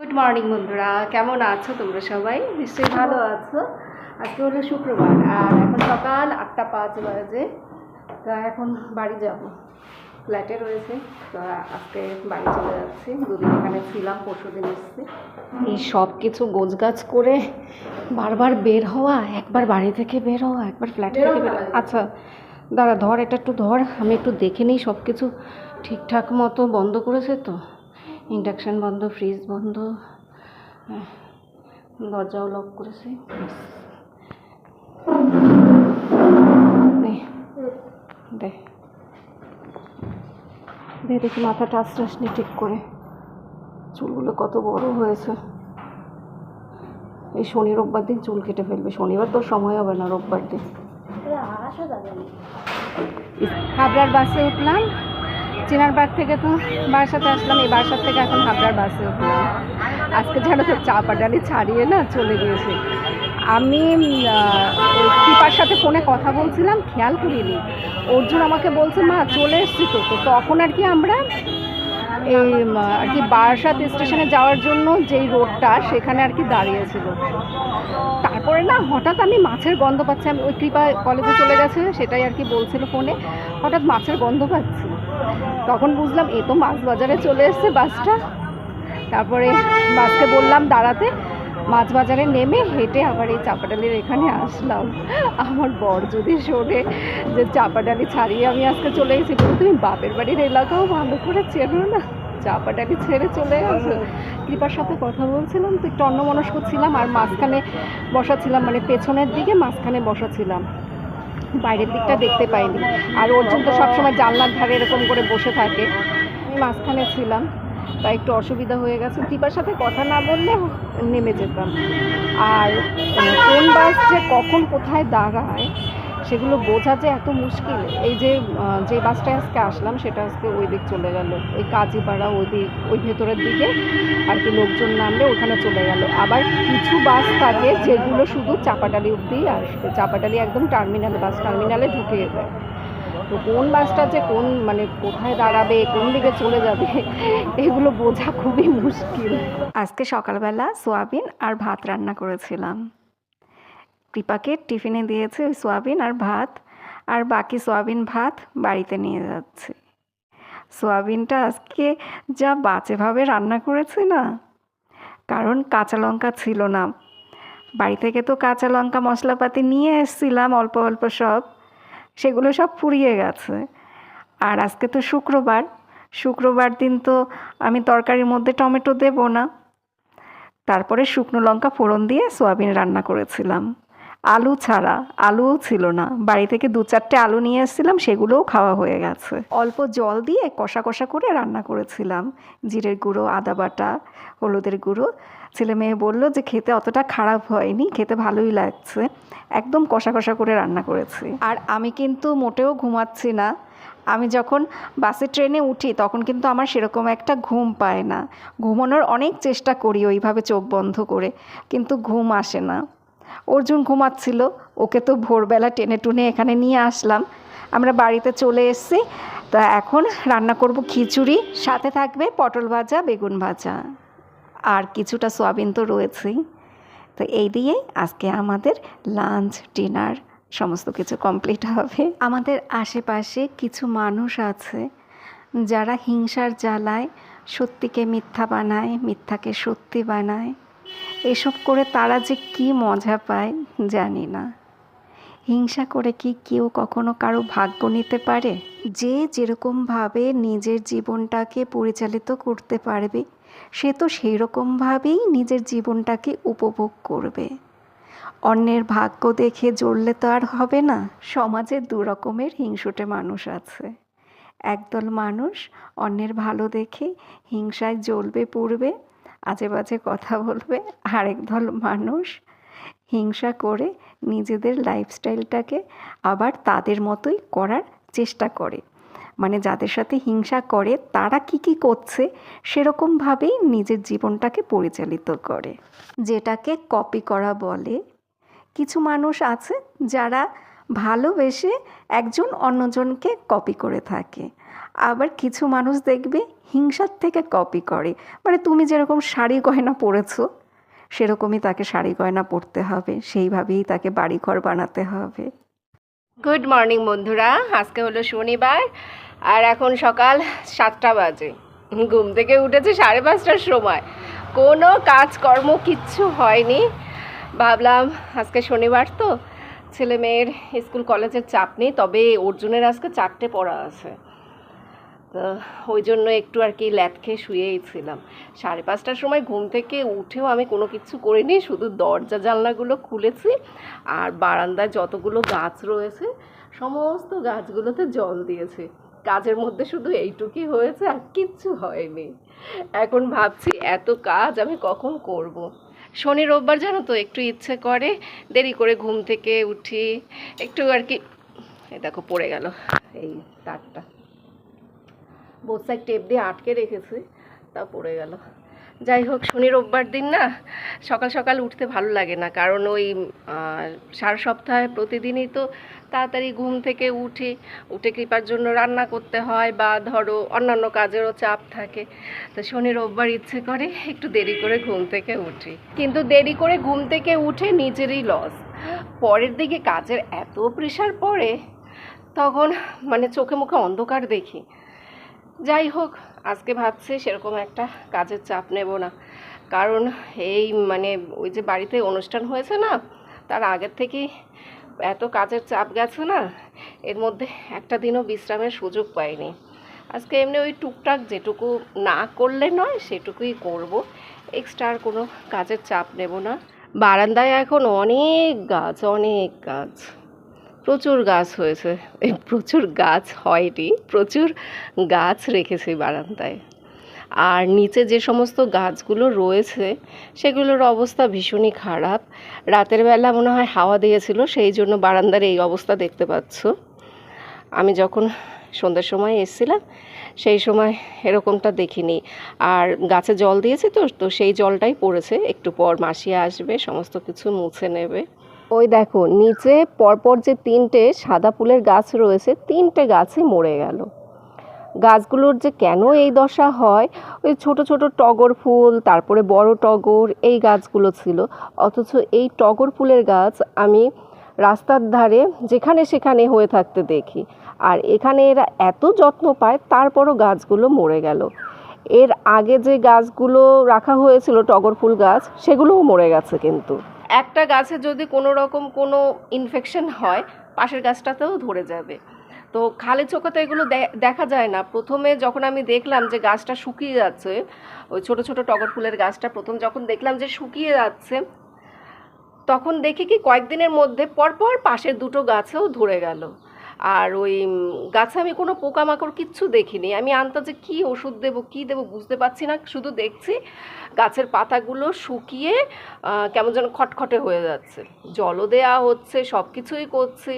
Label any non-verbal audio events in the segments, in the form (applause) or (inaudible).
Good morning বন্ধুরা। কেমন আছো তোমরা সবাই? নিশ্চয়ই ভালো আছো। আজকে হলো শুক্রবার আর এখন সকাল আটটা পাঁচ বাজে। তো এখন বাড়ি যাব। ফ্ল্যাটে রয়েছে। তো আজকে বাড়ি চলে যাচ্ছি। দুদিন এখানে ছিলাম পরশু দিন এসেছি। এই সব কিছু গোছগাছ করে বারবার বের হওয়া একবার বাড়ি থেকে বের হওয়া একবার ফ্ল্যাট থেকে বের হওয়া। আচ্ছা দাঁড়া ধর এটা একটু ধর। আমি একটু দেখে নিই সব কিছু ঠিকঠাক মতো বন্ধ করেছে তো? ইন্ডাকশান বন্ধ ফ্রিজ বন্ধ দরজাও লক করেছে। নে, দে। দে দেখি মাথাটা আস্তে আস্তে ঠিক করে। চুলগুলো কত বড় হয়েছে। এই শনি রোববার দিন চুল কেটে ফেলবে। শনিবার তো সময় হবে না রোববার দিন। হাবড়ার বাসে উঠলাম। চিনারবাগ থেকে তো বারাসাতে আসলাম, এই বারাসাত থেকে এখন হাবড়ার বাসে উঠলাম। আজকে যেন তো চা পাটালি ছাড়িয়ে না চলে গিয়েছে। আমি দীপার সাথে ফোনে কথা বলছিলাম, খেয়াল করিনি। অর্জুন আমাকে বলছে, মা, চলে এসছি তো। তো তখন আর কি আমরা এই আর কি বারাসাত স্টেশনে যাওয়ার জন্য যেই রোডটা সেখানে আর কি দাঁড়িয়েছিল। তারপরে না, হঠাৎ আমি মাছের গন্ধ পাচ্ছি। আমি ওই কৃপা কলেজে চলে গেছে, সেটাই আর কি বলছিল ফোনে হঠাৎ মাছের গন্ধ পাচ্ছি। তখন বুঝলাম এ তো মাছ বাজারে চলে এসছে বাসটা। তারপরে বাসকে বললাম দাঁড়াতে। মাছ বাজারে নেমে হেঁটে আবার এই চাপাডালির এখানে আসলাম। আমার বর যদি শোনে যে চাপাডালি ছাড়িয়ে আমি আজকে চলে গেছি বলে, তুমি বাপের বাড়ির এলাকাও ভালো করে চেনো না? চাপাডালি ছেড়ে চলে গেছো কৃপার সাথে কথা বলছিলাম তো একটু অন্যমনস্ক ছিলাম আর মাঝখানে বসা ছিলাম মানে পেছনের দিকে মাঝখানে বসা ছিলাম। বাইরের দিকটা দেখতে পাইনি। আর অর্জুন তো সবসময় জানলার ধারে এরকম করে বসে থাকে। আমি মাঝখানে ছিলাম, তাই একটু অসুবিধা হয়ে গেছে। দীপার সাথে কথা না বললে নেমে যেতাম। আর কোন বাস যে কখন কোথায় দাঁড়ায় সেগুলো বোঝা যে এত মুশকিল। এই যে যে বাসটা আজকে আসলাম, সেটা আজকে ওই দিক চলে গেল। ওই কাজীপাড়া ওই দিক, ওই ভেতরের দিকে আর কি লোকজন নামলে ওখানে চলে গেল। আবার কিছু বাস থাকে যেগুলো শুধু চাপাটালি অবধিই আসবে। চাপাটালি একদম টার্মিনালে বাস, টার্মিনালে ঢুকিয়ে যায় তো কোন বাসটা যে কোন মানে কোথায় দাঁড়াবে, কোন দিকে চলে যাবে, এগুলো বোঝা খুবই মুশকিল। আজকে সকালবেলা সোয়াবিন আর ভাত রান্না করেছিলাম। কৃপাকে টিফিনে দিয়েছে ওই সোয়াবিন আর ভাত, আর বাকি সোয়াবিন ভাত বাড়িতে নিয়ে যাচ্ছে। সোয়াবিনটা আজকে যা বাজেভাবে রান্না করেছে না? কারণ কাঁচা লঙ্কা ছিল না। বাড়ি থেকে তো কাঁচা লঙ্কা মশলাপাতি নিয়ে এসেছিলাম অল্প অল্প সব। সেগুলো সব পুড়িয়ে গেছে। আর আজকে তো শুক্রবার। শুক্রবার দিন তো আমি তরকারির মধ্যে টমেটো দেবো না। তারপরে শুকনো লঙ্কা ফোড়ন দিয়ে সোয়াবিন রান্না করেছিলাম। আলু ছাড়া, আলুও ছিল না। বাড়ি থেকে দু চারটে আলু নিয়ে এসেছিলাম, সেগুলোও খাওয়া হয়ে গেছে। অল্প জল দিয়ে কষা কষা করে রান্না করেছিলাম। জিরের গুঁড়ো, আদা বাটা, হলুদের গুঁড়ো। ছেলে মেয়ে বলল যে, খেতে অতটা খারাপ হয়নি, খেতে ভালোই লাগছে। একদম কষা কষা করে রান্না করেছি। আর আমি কিন্তু মোটেও ঘুমাচ্ছি না। আমি যখন বাসে ট্রেনে উঠি, তখন কিন্তু আমার সেরকম একটা ঘুম পায় না। ঘুমানোর অনেক চেষ্টা করি ওইভাবে চোখ বন্ধ করে, কিন্তু ঘুম আসে না। অর্জুন ঘুমাচ্ছিল। ওকে তো ভোরবেলা টেনে টুনে এখানে নিয়ে আসলাম। আমরা বাড়িতে চলে এসেছি। তা এখন রান্না করব খিচুড়ি, সাথে থাকবে পটল ভাজা, বেগুন ভাজা। আর কিছুটা সোয়াবিন তো রয়েছেই। তো এই দিয়ে আজকে আমাদের লাঞ্চ, ডিনার সমস্ত কিছু কমপ্লিট হবে। আমাদের আশেপাশে কিছু মানুষ আছে যারা হিংসার জ্বালায়, সত্যিকে মিথ্যা বানায়, মিথ্যাকে সত্যি বানায়। এসব করে তারা যে কি মজা পায়, জানি না। হিংসা করে কি কেউ কখনো কারও ভাগ্য নিতে পারে? যে যেরকমভাবে নিজের জীবনটাকে পরিচালিত করতে পারবে, সে তো সেই রকমভাবেই নিজের জীবনটাকে উপভোগ করবে। অন্যের ভাগ্য দেখে জ্বললে তো আর হবে না। সমাজে দু রকমের হিংসুটে মানুষ আছে। একদল মানুষ অন্যের ভালো দেখে হিংসায় জ্বলবে, পুড়বে আজে বাজে কথা বলবে আরেক দল মানুষ। হিংসা করে নিজেদের লাইফস্টাইলটাকে আবার তাদের মতোই করার চেষ্টা করে। মানে যাদের সাথে হিংসা করে, তারা কি কি করছে, সেরকমভাবেই নিজের জীবনটাকে পরিচালিত করে। যেটাকে কপি করা বলে, কিছু মানুষ আছে যারা ভালোবেসে একজন অন্যজনকে কপি করে থাকে। আবার কিছু মানুষ দেখবে হিংসার থেকে কপি করে। মানে তুমি যেরকম শাড়ি গয়না পরেছো, সেরকমই তাকে শাড়ি গয়না পরতে হবে, সেইভাবেই তাকে বাড়িঘর বানাতে হবে। গুড মর্নিং বন্ধুরা, আজকে হলো শনিবার, আর এখন সকাল সাতটা বাজে। ঘুম থেকে উঠেছে সাড়ে পাঁচটার সময়। কোনো কাজকর্ম কিচ্ছু হয়নি। ভাবলাম আজকে শনিবার তো, ছেলে মেয়ের স্কুল কলেজের চাপ নেই, তবে অর্জুনের আজকে চারটে পড়া আছে। তো ওই জন্য একটু আর কি ল্যাট খেয়ে শুয়েই ছিলাম। সাড়ে পাঁচটার সময় ঘুম থেকে উঠেও আমি কোনো কিছু করিনি, শুধু দরজা জানলাগুলো খুলেছি আর বারান্দায় যতগুলো গাছ রয়েছে, সমস্ত গাছগুলোতে জল দিয়েছি। কাজের মধ্যে শুধু এইটুকুই হয়েছে আর কিচ্ছু হয়নি। এখন ভাবছি এত কাজ আমি কখন করব। শনি রোববার জানো তো, একটু ইচ্ছে করে, দেরি করে ঘুম থেকে উঠি, একটু আর কি দেখো পড়ে গেল, এই তারটা। বোথ সাইড টেপ দিয়ে আটকে রেখেছি, তা পড়ে গেল। যাই হোক, শনি রোববার দিন না, সকাল সকাল উঠতে ভালো লাগে না, কারণ ওই সারা সপ্তাহে প্রতিদিনই তো তাড়াতাড়ি ঘুম থেকে উঠি, উঠে কৃপার জন্য রান্না করতে হয় বা ধরো অন্যান্য কাজেরও চাপ থাকে, তো শনি রোববার ইচ্ছে করে একটু দেরি করে ঘুম থেকে উঠি। কিন্তু দেরি করে ঘুম থেকে উঠে নিজেরই লস পরের দিকে কাজের এত প্রেশার পড়ে, তখন মানে চোখে মুখে অন্ধকার দেখি। যাই হোক, আজকে ভাবছি সেরকম একটা কাজের চাপ নেব না। কারণ এই মানে ওই যে বাড়িতে অনুষ্ঠান হয়েছে না, তার আগের থেকেই এত কাজের চাপ গেছে না, এর মধ্যে একটা দিনও বিশ্রামের সুযোগ পাইনি। আজকে এমনি ওই টুকটাক যেটুকু না করলে নয়, সেটুকুই করব। এক্সট্রা আর কোনো কাজের চাপ নেব না। বারান্দায় এখন অনেক গাছ অনেক গাছ। প্রচুর গাছ হয়েছে। এই প্রচুর গাছ হয়নি, প্রচুর গাছ রেখেছে বারান্দায়। আর নিচে যে সমস্ত গাছগুলো রয়েছে, সেগুলোর অবস্থা ভীষণই খারাপ। রাতের বেলা মনে হয় হাওয়া দিয়েছিল, সেই জন্য বারান্দার এই অবস্থা দেখতে পাচ্ছ। আমি যখন সন্ধ্যের সময় এসেছিলাম, সেই সময় এরকমটা দেখিনি। আর গাছে জল দিয়েছি তো তো সেই জলটাই পড়েছে। একটু পর মাসি আসবে, সমস্ত কিছু মুছে নেবে। ওই দেখো, নিচে পরপর যে তিনটে সাদা ফুলের গাছ রয়েছে, তিনটে গাছই মরে গেল। গাছগুলোর যে কেন এই দশা হয়, ওই ছোট ছোট টগর ফুল, তারপরে বড় টগর, এই গাছগুলো ছিল। অথচ এই টগর ফুলের গাছ আমি রাস্তার ধারে যেখানে সেখানে হয়ে থাকতে দেখি। আর এখানে এরা এত যত্ন পায়, তারপরও গাছগুলো মরে গেল। এর আগে যে গাছগুলো রাখা হয়েছিল, টগর ফুল গাছ, সেগুলোও মরে গেছে কিন্তু। একটা গাছে যদি কোনো রকম কোনো ইনফেকশন হয়, পাশের গাছটাতেও ধরে যাবে। তো খালি চোখে তো এগুলো দেখা যায় না। প্রথমে যখন আমি দেখলাম যে গাছটা শুকিয়ে যাচ্ছে, ওই ছোট ছোট টগর ফুলের গাছটা প্রথম যখন দেখলাম যে শুকিয়ে যাচ্ছে, তখন দেখি কি কয়েকদিনের মধ্যে পরপর পাশের দুটো গাছেও ধরে গেল। আর ওই গাছে আমি কোনো পোকামাকড় কিচ্ছু দেখিনি। আমি আন্তাজে কি ওষুধ দেবো, কি দেবো বুঝতে পারছি না, শুধু দেখছি গাছের পাতাগুলো শুকিয়ে কেমন যেন খটখটে হয়ে যাচ্ছে। জলও দেওয়া হচ্ছে সব কিছুই করছি।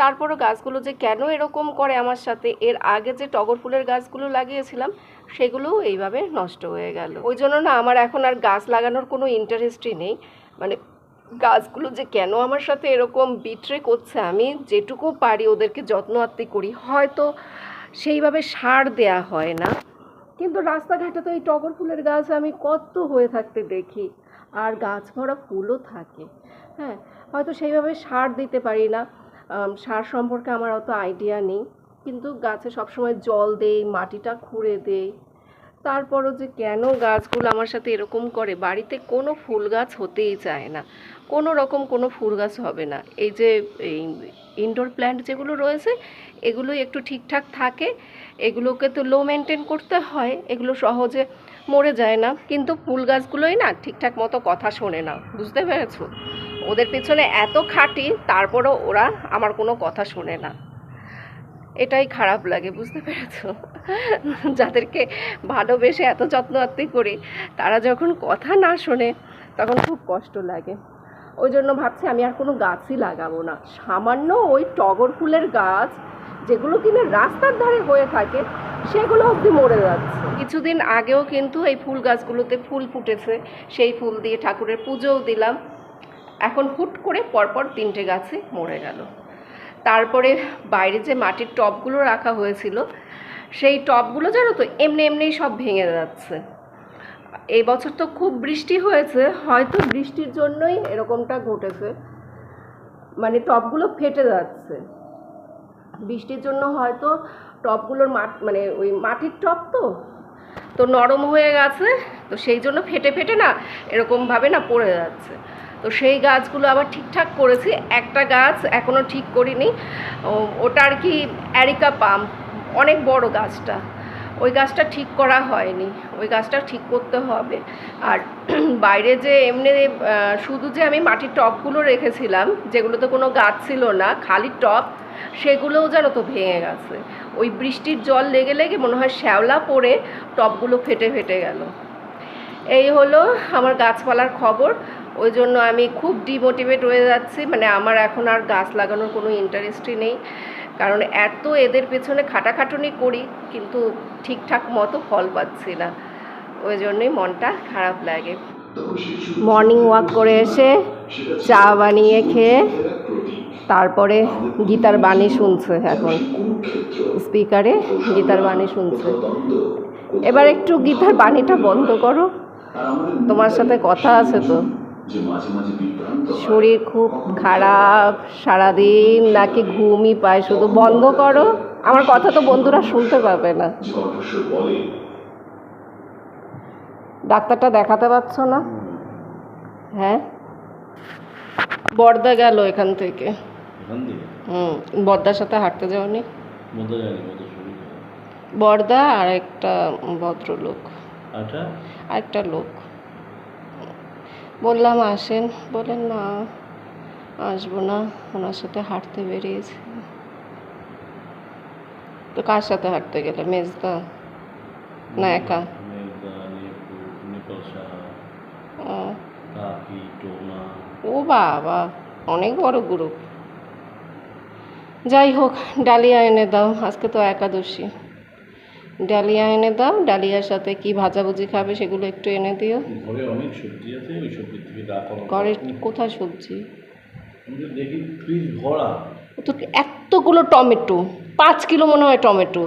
তারপরও গাছগুলো যে কেন এরকম করে আমার সাথে, এর আগে যে টগর ফুলের গাছগুলো লাগিয়েছিলাম সেগুলোও এইভাবে নষ্ট হয়ে গেল। ওই জন্য না, আমার এখন আর গাছ লাগানোর কোনো ইন্টারেস্টই নেই। মানে গাছগুলো যে কেন আমার সাথে এরকম বিট্রে করছে, আমি যেটুকু পারি ওদেরকে যত্ন আত্মি করি, হয়তো সেইভাবে সার দেয়া হয় না। কিন্তু রাস্তাঘাটে তো এই টগর ফুলের গাছ আমি কত হয়ে থাকতে দেখি, আর গাছ ভরা ফুলও থাকে। হ্যাঁ হয়তো সেইভাবে সার দিতে পারি না। সার সম্পর্কে আমার অত আইডিয়া নেই। কিন্তু গাছে সবসময় জল দেই, মাটিটা খুঁড়ে দেই। তারপরও যে কেন গাছগুলো আমার সাথে এরকম করে? বাড়িতে কোনো ফুল গাছ হতেই চায় না। কোনো রকম কোনো ফুল গাছ হবে না। এই যে ইনডোর প্ল্যান্ট যেগুলো রয়েছে, এগুলোই একটু ঠিকঠাক থাকে। এগুলোকে তো লো মেনটেন করতে হয়। এগুলো সহজে মরে যায় না। কিন্তু ফুল গাছগুলোই না ঠিকঠাক মতো কথা শোনে না। বুঝতে পেরেছ? ওদের পেছনে এত খাটি, তারপরও ওরা আমার কোনো কথা শোনে না। এটাই খারাপ লাগে, বুঝতে পেরেছ? যাদেরকে ভালোবেসে এত যত্ন আত্মি করি, তারা যখন কথা না শোনে, তখন খুব কষ্ট লাগে। ওই জন্য ভাবছি আমি আর কোনো গাছই লাগাবো না। সামান্য ওই টগর ফুলের গাছ, যেগুলো কিনা রাস্তার ধারে হয়ে থাকে, সেগুলো অবধি মরে যাচ্ছে। কিছুদিন আগেও কিন্তু এই ফুল গাছগুলোতে ফুল ফুটেছে। সেই ফুল দিয়ে ঠাকুরের পুজোও দিলাম। এখন হুট করে পরপর তিনটে গাছে মরে গেল। তারপরে বাইরে যে মাটির টবগুলো রাখা হয়েছিল সেই টবগুলো জানো তো, এমনি এমনিই সব ভেঙে যাচ্ছে। এই বছর তো খুব বৃষ্টি হয়েছে, হয়তো বৃষ্টির জন্যই এরকমটা ঘটেছে। মানে টবগুলো ফেটে যাচ্ছে। বৃষ্টির জন্য হয়তো টবগুলোর মাট মানে ওই মাটির টব তো তো নরম হয়ে গেছে, তো সেই জন্য ফেটে ফেটে না এরকমভাবে না পড়ে যাচ্ছে। তো সেই গাছগুলো আবার ঠিকঠাক করেছি, একটা গাছ এখনও ঠিক করিনি। ওটা আর কি অ্যারিকা পাম। অনেক বড় গাছটা। ওই গাছটা ঠিক করা হয়নি। ওই গাছটা ঠিক করতে হবে। আর (clears throat) বাইরে যে এমনি শুধু যে আমি মাটির টবগুলো রেখেছিলাম, যেগুলোতে কোনো গাছ ছিল না, খালি টব সেগুলোও যেন তো ভেঙে গেছে। ওই বৃষ্টির জল লেগে লেগে মনে হয় শ্যাওলা পড়ে টবগুলো ফেটে ফেটে গেল। এই হলো আমার গাছপালার খবর। ওই জন্য আমি খুব ডিমোটিভেট হয়ে যাচ্ছি। মানে আমার এখন আর গাছ লাগানোর কোনো ইন্টারেস্টই নেই। কারণ এত এদের পেছনে খাটাখাটুনি করি, কিন্তু ঠিকঠাক মতো ফল পাচ্ছি না। ওই জন্যই মনটা খারাপ লাগে। মর্নিং ওয়াক করে এসে চা বানিয়ে খেয়ে তারপরে গীতার বাণী শুনছে এখন। স্পিকারে গীতার বাণী শুনছে। এবার একটু গীতার বাণীটা বন্ধ করো। তোমার সাথে কথা আছে তো। শরীর খুব খারাপ সারাদিন নাকি ঘুমই পায় শুধু বন্ধ করো। আমার কথা তো বন্ধুরা শুনতে পাবে না। ডাক্তারটা দেখাতে পারছ না? হ্যাঁ? বর্দা গেল এখান থেকে। হুম বর্দার সাথে হাঁটতে যাওনি। বর্দা আর একটা ভদ্রলোক। আরেকটা লোক। বললাম আসেন। বলেন না আসব না। ওনার সাথে হাঁটতে বেরিয়েছি। তো কার সাথে হাঁটতে গেলে? মেজদা? না একা? ও বাবা অনেক বড় গ্রুপ যাই হোক ডালিয়া এনে দাও। আজকে তো একাদশী। ডালিয়া এনে দাও ডালিয়ার সাথে কি ভাজাভুজি খাবে সেগুলো একটু এনে দিও। ঘরে অনেক সবজি আছে ওই থেকে যা ঘরে কোথায় সবজি? দেখি ফ্রিজ ভরা। তো এতগুলো টমেটো পাঁচ কিলো মনে হয় টমেটো।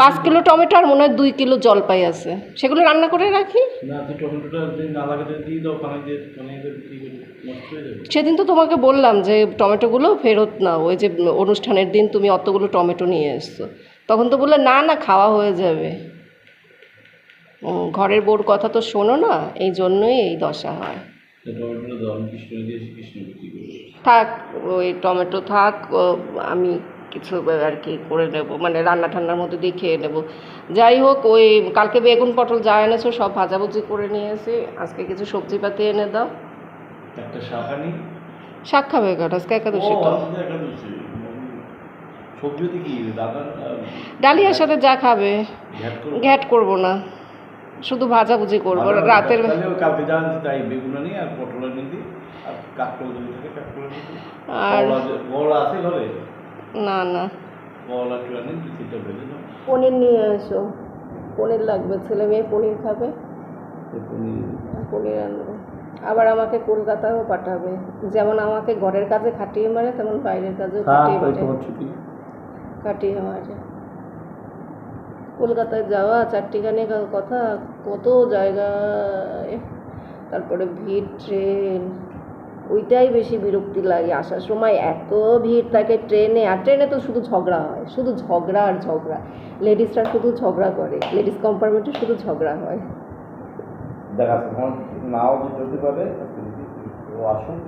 পাঁচ কিলো টমেটো আর মনে হয় দুই কিলো জলপাই আছে। সেগুলো রান্না করে রাখি? সেদিন তো তোমাকে বললাম যে টমেটোগুলো ফেরত নাও। ওই যে অনুষ্ঠানের দিন তুমি অতগুলো টমেটো নিয়ে এসছো। তখন তো বললে না না খাওয়া হয়ে যাবে। ঘরের বউর কথা তো শোনো না এই জন্যই এই দশা হয়। থাক ওই টমেটো থাক আমি কিছু আর কি করে নেব মানে রান্না ঠান্নার মধ্যে দিয়ে খেয়ে নেব। যাই হোক ওই কালকে বেগুন পটল যা এনেছো সব ভাজাভুজি করে নিয়ে এসে আজকে কিছু সবজি পাতি এনে দাও। একটা শাক খাবে কেন আজকে একাদশী তো। আজকে একাদশী। সবজিতে কি দাদা ডালিয়ার সাথে যা খাবে ঘ্যাট করব। না। শুধু ভাজাভুজি করব। রাতের কালকে যা আনছি তাই বেগুন আনি আর পটল আনি আর কাঁকড়া যদি থাকে কাঁকড়া আর করলা আছে ঘরে? না না। একটু আনি দু তিনটা ভেজে দাও পনির নিয়ে এসো। পনির লাগবে ছেলে মেয়ে পনির খাবে। পনির। আনব। আবার আমাকে কলকাতায়ও পাঠাবে। যেমন আমাকে ঘরের কাজে খাটিয়ে মারে তেমন বাইরের কাজেও খাটিয়ে মারে কাটিয়ে মারে কলকাতায় যাওয়া, চারটিখানি কথা, কত জায়গায়? তারপরে ভিড়, ট্রেন, ওইটাই বেশি বিরক্তি লাগে। আসার সময় এত ভিড় থাকে ট্রেনে, আর ট্রেনে তো শুধু ঝগড়া হয়, শুধু ঝগড়া আর ঝগড়া। লেডিসরা শুধু ঝগড়া করে, লেডিস কম্পার্টমেন্টে শুধু ঝগড়া হয়। নাও হতে পারে ও আসুন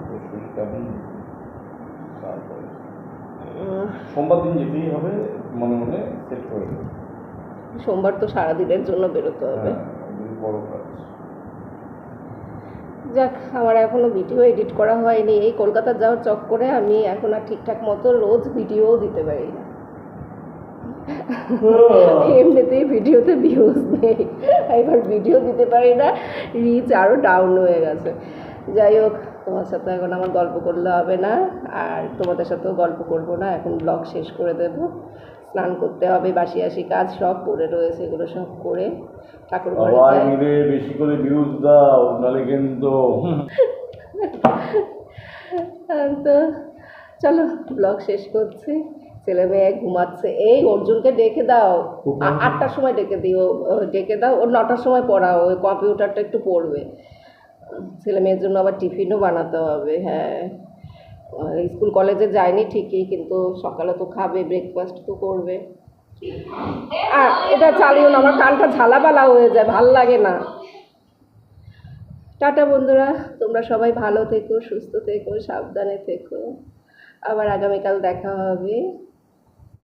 সোমবার দিন যেতেই হবে মনে মনে সেট করে সোমবার তো সারাদিনের জন্য বেরোতে হবে। হ্যাঁ, বড় কাজ। যাক আমার এখনও ভিডিও এডিট করা হয়নি। এই কলকাতা যাওয়ার চক্করে আমি এখন আর ঠিকঠাক মতো রোজ ভিডিও দিতে পারি না। এমনিতেই ভিডিওতে ভিউজ নেই। এবার ভিডিও দিতে পারি না রিচ আরও ডাউন হয়ে গেছে। যাই হোক তোমার সাথে এখন আমার গল্প করলে হবে না আর তোমাদের সাথেও গল্প করব না এখন ব্লগ শেষ করে দেব। স্নান করতে হবে বাসি আসি কাজ সব পড়ে রয়েছে এগুলো সব করে ঠাকুর ঘরে মিলে বেশি করে ভিউজ দাও নাহলে কিন্তু তো চলো ব্লগ শেষ করছি। ছেলে মেয়ে ঘুমাচ্ছে। এই অর্জুনকে ডেকে দাও। আটটার সময় ডেকে দিও ডেকে দাও ওর নটার সময় পড়াও ওই কম্পিউটারটা একটু পড়বে। ছেলে মেয়ের জন্য আবার টিফিনও বানাতে হবে হ্যাঁ। আর স্কুল কলেজে যায়নি ঠিকই, কিন্তু সকালে তো খাবে ব্রেকফাস্ট তো করবে। আর এটা চালিও না, আমার কানটা ঝালাপালা হয়ে যায়, ভালো লাগে না। টাটা বন্ধুরা, তোমরা সবাই ভালো থেকো, সুস্থ থেকো, সাবধানে থেকো। আবার আগামীকাল দেখা হবে।